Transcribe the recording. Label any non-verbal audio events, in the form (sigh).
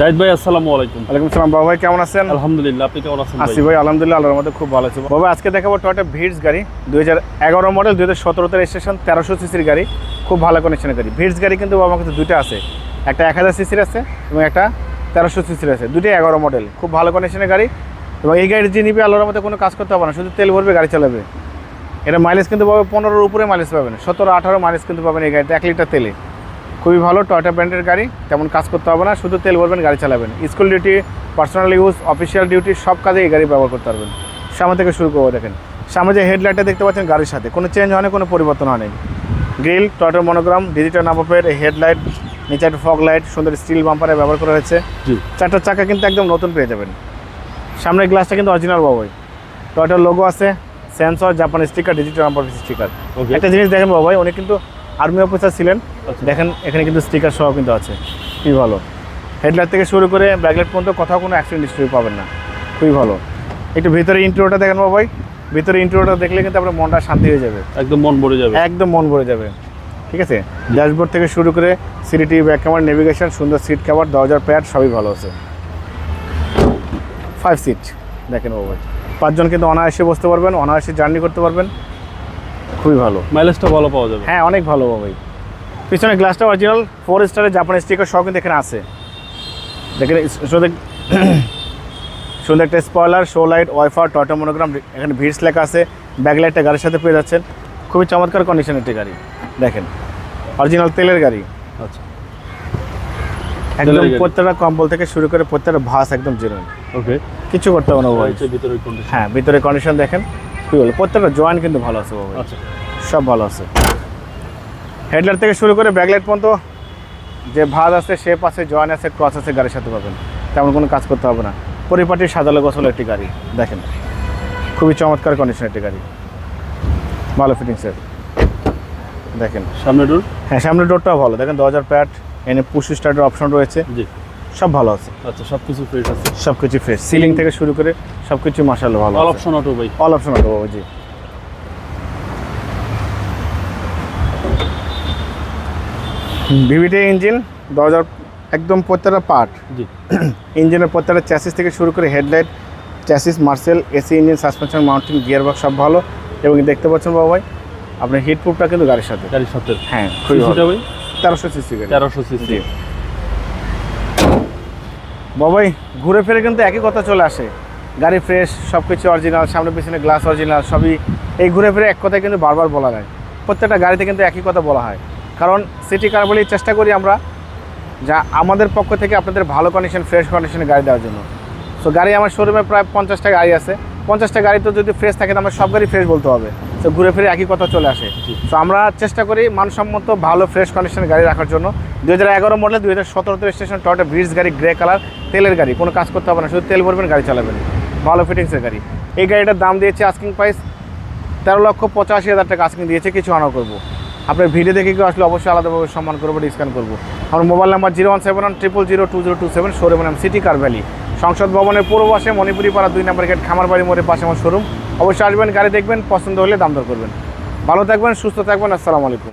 জাহিদ ভাই আসসালামু আলাইকুম। ওয়ালাইকুম সালাম বাবা ভাই কেমন আছেন? আলহামদুলিল্লাহ আপনি কেমন আছেন ভাই? আসি ভাই আলহামদুলিল্লাহ আল্লাহর মধ্যে খুব ভালো আছি। বাবা আজকে দেখাবো টয়টা ভিডস গাড়ি দুই হাজার এগারো মডেল দুই হাজার সতেরোতে রেজিস্ট্রেশন তেরোশো সিসির গাড়ি। খুব ভালো কন্ডিশনের গাড়ি। ভিডস গাড়ি কিন্তু বাবা আমার কাছে দুটো আছে। একটা এক হাজার সিসির আছে এবং একটা তেরোশো সিসির আছে। দুটোই এগারো মডেল খুব ভালো কন্ডিশনের গাড়ি। এবং এই গাড়ি যে নিবে আল্লাহর মধ্যে কোনো কাজ করতে হবে না। শুধু তেল ভরবে গাড়ি চালাবে। এটা মাইলেজ কিন্তু পাবে পনেরোর উপরে মাইলেজ পাবেন। সতেরো আঠারো মাইলেজ কিন্তু পাবেন এই গাড়িতে এক লিটার তেলে। খুবই ভালো টয়টা ব্র্যান্ডের গাড়ি তেমন কাজ করতে হবে না শুধু তেল ভরবেন গাড়ি চালাবেন। School duty personal use official duty সব কাজে এই গাড়ি ব্যবহার করতে পারবেন। সামনে থেকে শুরু করব দেখেন। সামনে যে হেডলাইটটা দেখতে পাচ্ছেন গাড়ির সাথে কোনো চেঞ্জ হয় না কোনো পরিবর্তন হয় নাই গ্রিল টয়টার মনোগ্রাম ডিজিটাল নাম্বার হেডলাইট নিচে একটা ফগ লাইট সুন্দর স্টিল বাম্পারে ব্যবহার করা হয়েছে। জি। চারটা চাকা কিন্তু একদম নতুন পেয়ে যাবেন। সামনের গ্লাসটা কিন্তু অরিজিনাল বাবাই টয়টার লোগো আছে sensor Japan sticker digital number sticker একটা জিনিস দেখেন বাবাই উনি কিন্তু আর্মি অফিসার ছিলেন। আচ্ছা। দেখেন এখানে কিন্তু স্টিকার সহ কিন্তু আছে। খুবই ভালো। হেডলাইট থেকে শুরু করে ব্যাকলাইট পর্যন্ত কোথাও কোনো অ্যাক্সিডেন্ট হিস্ট্রি পাবেন না। খুবই ভালো। একটু ভিতরে ইন্ট্রোটা দেখেন বাবাই ভিতরে ইন্ট্রোটা দেখলে কিন্তু আপনার মনটা শান্তি হয়ে যাবে। একদম মন ভরে যাবে। একদম মন ভরে যাবে। ঠিক আছে? ড্যাশবোর্ড থেকে শুরু করে সিরিটি ব্যাক ক্যামেরা নেভিগেশন সুন্দর সিট কভার দরজার প্যাড সবই ভালো আছে। ফাইভ সিট দেখেন বাবাই পাঁচজন কিন্তু অনায়াসে বসতে পারবেন অনায়াসে জার্নি করতে পারবেন। খুবই ভালো। মাইলেজটা ভালো পাওয়া যাবে। হ্যাঁ অনেক ভালো ভাই। পিছনে গ্লাসটা অরিজিনাল ফোর স্টারের জাপানি স্টিকার সহ কিন্তু এখানে আছে। দেখেন সুন্দর (coughs) একটা spoiler show light wiper Toyota monogram এখানে ভিড়স লেখা আছে। ব্যাকলাইটটা গাড়ির সাথে পেয়ে যাচ্ছেন। খুবই চমৎকার কন্ডিশনের একটি গাড়ি। দেখেন অরিজিনাল তেলের গাড়ি। আচ্ছা। একদম। প্রত্যেকটা কম্বল থেকে শুরু করে প্রত্যেকটা ভাস একদম জিরো ওকে কিছু করতে হবে না হ্যাঁ ভিতরে কন্ডিশন দেখেন। বলে প্রত্যেকটা জয়েন্ট কিন্তু ভালো আছে বাবা। আচ্ছা। সব ভালো আছে। হেডলাইট থেকে শুরু করে ব্যাকলাইট পর্যন্ত যে ভাত আছে শেপ আছে জয়েন আছে ক্রস আছে গাড়ির সাথে পাবেন। তেমন কোনো কাজ করতে হবে না। পরিপাটি সাজালো গোছালো একটি গাড়ি দেখেন। খুবই চমৎকার কন্ডিশন একটি গাড়ি। ভালো ফিটিংসের দেখেন। সামনে ডোর হ্যাঁ সামনের ডোরটাও ভালো। দেখেন দরজার প্যাড এনে পুশ স্টার্টের অপশন রয়েছে। জি। সব ভালো আছে। আচ্ছা সবকিছু ফ্রেশ আছে। সবকিছু ফ্রেশ সিলিং থেকে শুরু করে সব কিছু মাসাল ভালো অল। অপশন অটো ভাই। অল অপশন বাবু জি। ভিভিটি ইঞ্জিন দরজার একদম প্রত্যেকটা পার্ট জি। ইঞ্জিনের প্রত্যেকটা চ্যাসিস থেকে শুরু করে headlight chassis Marcel AC engine suspension mounting gear box সব ভালো। এবং দেখতে পাচ্ছেন বাবা ভাই আপনার হিট প্রুফটা কিন্তু গাড়ির সাথে। গাড়ির সাথে। হ্যাঁ খুবই ভালো। ভাই? তেরোশো সিসি গাড়ি। তেরোশো সিসি বাবাই ঘুরে ফিরে কিন্তু একই কথা চলে আসে। গাড়ি ফ্রেশ সব কিছু অরিজিনাল সামনে পিছনে গ্লাস অরিজিনাল সবই এই ঘুরে ফিরে এক কথায় কিন্তু বারবার বলা যায়। প্রত্যেকটা গাড়িতে কিন্তু একই কথা বলা হয়। কারণ সিটি কার বলেই চেষ্টা করি আমরা যা আমাদের পক্ষ থেকে আপনাদের ভালো কন্ডিশন ফ্রেশ কন্ডিশনে গাড়ি দেওয়ার জন্য। সো গাড়ি আমার শোরুমে প্রায় পঞ্চাশটা গাড়ি আছে। পঞ্চাশটা গাড়ি তো যদি ফ্রেশ থাকে তো আমার সব গাড়ি ফ্রেশ বলতে হবে। তো ঘুরে ফিরে একই কথা চলে আসে। তো আমরা চেষ্টা করি মানসম্মত ভালো ফ্রেশ কন্ডিশনের গাড়ি রাখার জন্য। দুই হাজার এগারো মডেল দু হাজার সতেরোতে স্টেশন টয়টা ব্রিজ গাড়ি গ্রে কালার তেলের গাড়ি। কোনো কাজ করতে হবে না, শুধু তেল ভরবেন, গাড়ি চালাবেন। ভালো ফিটিংসের গাড়ি। এই গাড়িটার দাম দিয়েছে আস্কিং প্রাইস তেরো লক্ষ পঁচাশি হাজার টাকা আস্কিং দিয়েছে, কিছু আনা করব। আপনার ভিডিও দেখে কেউ আসলে অবশ্যই আলাদাভাবে সম্মান করব ডিসকাউন্ট করব। আমার mobile number zero one seven one triple zero two zero two seven showroom নাম সিটি কার ভ্যালি সংসদ ভবনের পূর্ব পাশে মণিপুরি পাড়া দুই নম্বর গেট খামারবাড়ি মোড়ের পাশে আমার শোরুম অবশ্যই আসবেন, গাড়ি দেখবেন, পছন্দ হলে দাম দর করবেন। ভালো থাকবেন, সুস্থ থাকবেন, আসসালামু আলাইকুম।